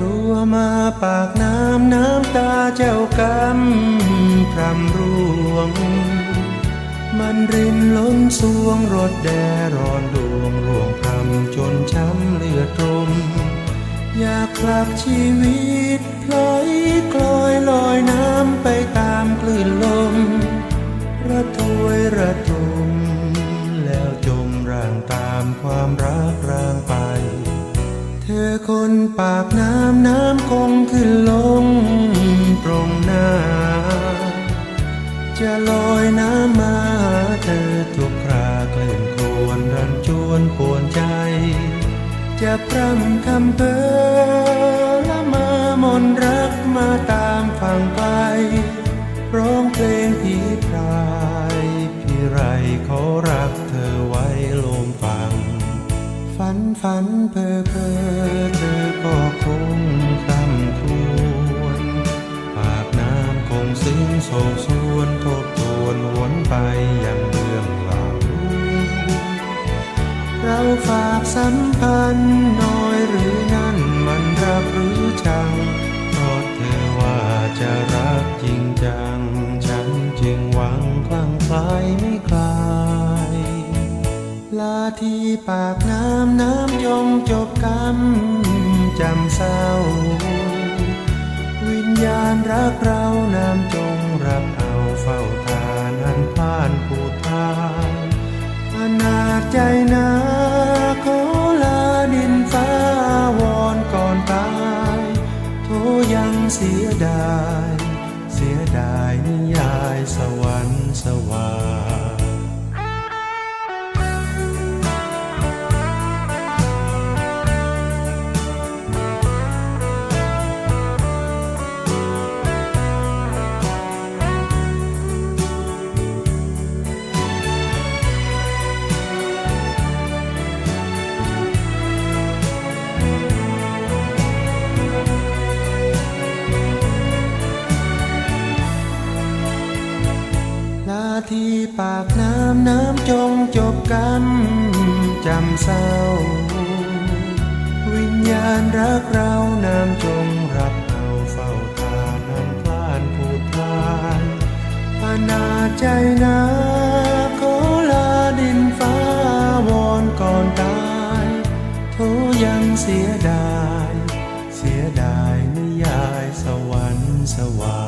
รัวมาปากน้ำน้ำตาเจ้ากำพรำร่วง มันรินล้นสวงรถแดร้อนดวงร่วงพรำจนช้ำเลือดตรม อยากผลักชีวิตพลอยคลอยลอยน้ำไปตามคลื่นลม ระทวยระทมแล้วจมร่างตามความรักร อคนปากน้ำน้ำคงขึ้นลงตรงหน้า จะลอยน้ำมาเธอทุกคราเกลื่อนครวนรันจวนปวนใจ จะพร่ำคำเพ้อละมามนรักมาตามฟังไปร้องเพลงผีพรายพี่ไรขอรักเธอไว้ลมฟัง ฝันฝันเพ้อเพ้อ โศกสวนทบทวนวนไปยังเรื่องเล่าเราฝากสัมพันธ์น้อยหรือนั่นมันรักหรือชังเพราะเธอว่าจะรักจริงจัง ฉันจึงหวังคลั่งคลายไม่คลายลาที่ปากน้ำน้ำยงจบกรรมจำเศร้า วิญญาณรักเราน้ำจง เสียดาย เสียดายนิยายสวรรค์สวาง ปากน้ำน้ำจงจบกรรมจำเศร้า วิญญาณรักเราน้ำจงรับเอาเฝ้าทานน้ำพลานผูดพานอนาใจนาขอลาดินฟ้าวอนก่อนตายโทยังเสียดาย เสียดายนิยายสวรรค์สวา